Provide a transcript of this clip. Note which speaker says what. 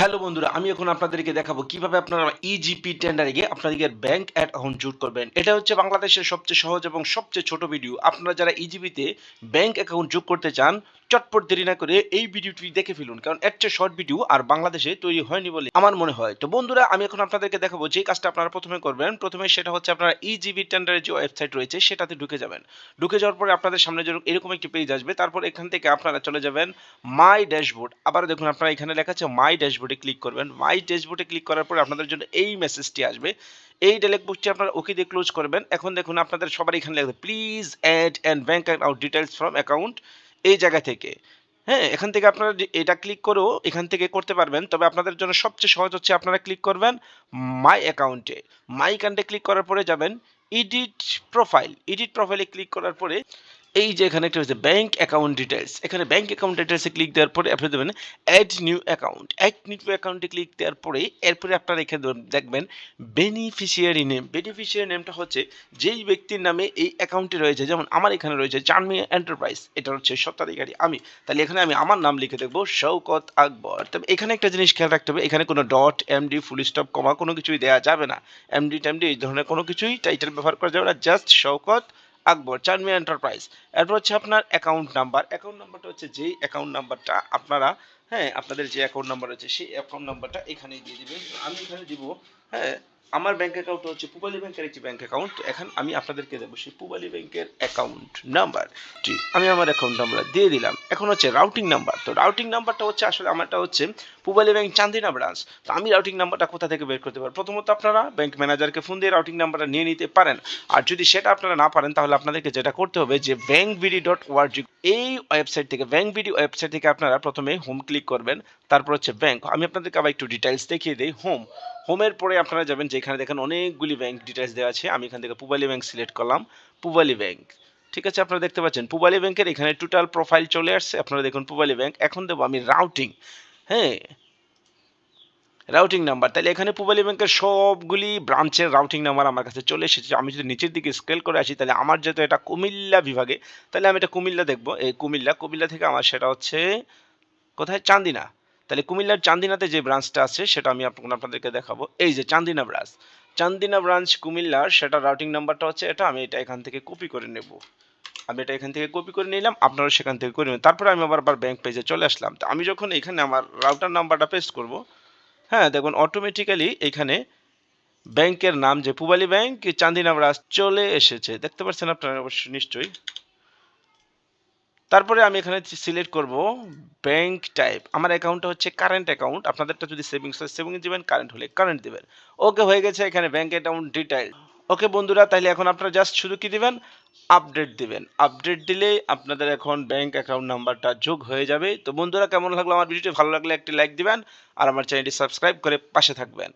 Speaker 1: Hello বন্ধুরা, আমি এখন আপনাদেরকে দেখাবো কীভাবে আপনারা ইজিপি টেন্ডারে গিয়ে আপনাদের ব্যাংক অ্যাকাউন্ট জুট করবেন। এটা হচ্ছে বাংলাদেশের সবচেয়ে সহজ এবং সবচেয়ে ছোট ভিডিও আপনারা যারা ইজিপিতে ব্যাংক অ্যাকাউন্ট যোগ করতে চান, চটপট দেরি না করে এই ভিডিওটি দেখে ফেলুন, কারণ চেয়ে শর্ট ভিডিও আর বাংলাদেশে তৈরি হয়নি বলে আমার মনে হয়। তো বন্ধুরা, আমি এখন আপনাদেরকে দেখাবো যে কাজটা আপনারা প্রথমে করবেন। প্রথমে সেটা হচ্ছে আপনারা ইজিবি টেন্ডারের যে ওয়েবসাইট রয়েছে, সেটাতে ঢুকে যাবেন। ঢুকে যাওয়ার পরে আপনাদের সামনে যেরকম, এরকম একটি পেজ আসবে। তারপর এখান থেকে আপনারা চলে যাবেন মাই ড্যাশবোর্ড আবার দেখুন, আপনারা এখানে লেখা আছে মাই ড্যাশবোর্ডে ক্লিক করবেন। মাই ড্যাশবোর্ডে ক্লিক করার পরে আপনাদের জন্য এই মেসেজটি আসবে। এই ডায়লগ বক্সটি আপনারা ওকে দিয়ে ক্লোজ করবেন। এখন দেখুন আপনাদের সবার এখানে লেখা please add and bank account details from account এই জায়গা থেকে। হ্যাঁ এখান থেকে আপনারা এটা ক্লিক করেও এখান থেকে করতে পারবেন। তবে আপনাদের জন্য সবচেয়ে সহজ হচ্ছে আপনারা ক্লিক করবেন মাই অ্যাকাউন্টে মাই অ্যাকাউন্টে ক্লিক করার পরে যাবেন এডিট প্রোফাইল এডিট প্রোফাইলে ক্লিক করার পরে এই যে এখানে একটা হচ্ছে ব্যাংক অ্যাকাউন্ট ডিটেলস এখানে ব্যাংক অ্যাকাউন্ট ডিটেলসে ক্লিক দেওয়ার পরে আপনি দেবেন add new account add new অ্যাকাউন্টে ক্লিক দেওয়ার পরে এরপরে আপনারা এখানে দেখবেন বেনিফিশিয়ারি নেম বেনিফিশিয়ারি নেমটা হচ্ছে যেই ব্যক্তির নামে এই অ্যাকাউন্টে রয়েছে, যেমন আমার এখানে রয়েছে চানমি এন্টারপ্রাইজ এটা হচ্ছে স্বত্বাধিকারী আমি, তাহলে এখানে আমি আমার নাম লিখে দেখব শৌকত আকবর। তবে এখানে একটা জিনিস খেয়াল রাখতে হবে, এখানে কোনো dot MD full stop comma কোনো কিছুই দেওয়া যাবে না। এমডি টেমডি এই ধরনের কোনো কিছুই টাইটেল ব্যবহার করা যাবে না জাস্ট শৌকত আকবর চানমিয়া এন্টারপ্রাইজ এরপর হচ্ছে আপনার অ্যাকাউন্ট নাম্বার অ্যাকাউন্ট নাম্বারটা হচ্ছে যেই অ্যাকাউন্ট নাম্বারটা আপনারা হ্যাঁ আপনাদের যে অ্যাকাউন্ট নাম্বার আছে সেই অ্যাকাউন্ট নাম্বারটা এখানেই দিয়ে দিবেন। আমি এখানে দিব হ্যাঁ আমার ব্যাংক অ্যাকাউন্ট হচ্ছে পুবালি ব্যাংকের একটি ব্যাংক অ্যাকাউন্ট এখন আমি আপনাদেরকে দেবো সেই পুবালি ব্যাংকের অ্যাকাউন্ট নাম্বার জি, আমি আমার অ্যাকাউন্ট নাম্বার দিয়ে দিলাম। এখন হচ্ছে রাউটিং নাম্বার তো রাউটিং নাম্বারটা হচ্ছে আসলে আমারটা হচ্ছে পুবালি ব্যাংক চান্দিনা ব্রাঞ্চ তো আমি রাউটিং নাম্বারটা কোথা থেকে বের করতে পারব? প্রথমত আপনারা ব্যাংক ম্যানেজারকে ফোন দিয়ে রাউটিং নাম্বারটা নিয়ে নিতে পারেন। আর যদি সেটা আপনারা না পারেন, তাহলে আপনাদেরকে যেটা করতে হবে যে ব্যাংক বিডি ডট ওয়ার্জি এই ওয়েবসাইট থেকে ব্যাংক বিডি ওয়েবসাইট থেকে আপনারা প্রথমে হোম ক্লিক করবেন। তারপর হচ্ছে ব্যাংক আমি আপনাদেরকে আবার একটু ডিটেলস দেখিয়ে দিই। হোম হোমের পরে আপনারা যাবেন যেখানে দেখেন অনেকগুলি ব্যাংক ডিটেলস দেওয়া আছে। আমি এখান থেকে পুবালি ব্যাংক সিলেক্ট করলাম। পুবালি ব্যাংক ঠিক আছে, আপনারা দেখতে পাচ্ছেন। পুবালি ব্যাংকের এখানে টোটাল প্রোফাইল চলে আসছে। আপনারা দেখুন পুবালি ব্যাংক এখন দেবো আমি রাউটিং হ্যাঁ? রাউটিং নাম্বার তাহলে এখানে পুবালি ব্যাংকের সবগুলি ব্রাঞ্চের রাউটিং নাম্বার আমার কাছে চলে এসেছে। আমি যদি নিচের দিকে স্কেল করে আসি, তাহলে আমার যেহেতু এটা কুমিল্লা বিভাগে, তাহলে আমি এটা কুমিল্লা দেখব। এই কুমিল্লা কুমিল্লা থেকে আমার সেটা হচ্ছে কোথায়? চান্দিনা। তাহলে কুমিল্লার চান্দিনাতে যে ব্রাঞ্চটা আছে, সেটা আমি আপনাদেরকে দেখাবো। এই যে চান্দিনা ব্রাঞ্চ চান্দিনা ব্রাঞ্চ কুমিল্লার, সেটা রাউটিং নাম্বারটা হচ্ছে এটা, আমি এটা এখান থেকে কপি করে নেব। আমি এটা এখান থেকে কপি করে নিলাম, আপনারা সেখান থেকে করে নেবেন। তারপরে আমি আবার আবার ব্যাংক পেজে চলে আসলাম। তো আমি যখন এখানে আমার রাউটার নাম্বারটা পেস্ট করব হ্যাঁ দেখুন অটোমেটিক্যালি এখানে ব্যাংকের নাম যে পুবালি ব্যাংক চান্দিনা ব্রাঞ্চ চলে এসেছে। দেখতে পাচ্ছেন আপনারা অবশ্যই নিশ্চয়ই। তারপরে আমি এখানে সিলেক্ট করব ব্যাংক টাইপ আমার অ্যাকাউন্টটা হচ্ছে কারেন্ট অ্যাকাউন্ট আপনাদেরটা যদি সেভিংস হয় সেভিংস দিবেন কারেন্ট হলে কারেন্ট দেবেন। ওকে হয়ে গেছে এখানে ব্যাংক অ্যাকাউন্ট ডিটেইল ওকে বন্ধুরা, তাহলে এখন আপনারা জাস্ট শুধু কি দিবেন? আপডেট দিবেন। আপডেট দিলে আপনাদের এখন ব্যাংক অ্যাকাউন্ট নাম্বারটা যোগ হয়ে যাবে। তো বন্ধুরা, কেমন লাগল? আমার ভিডিওটি ভালো লাগলে একটি লাইক দিবেন। আর আমার চ্যানেলটি সাবস্ক্রাইব করে পাশে থাকবেন।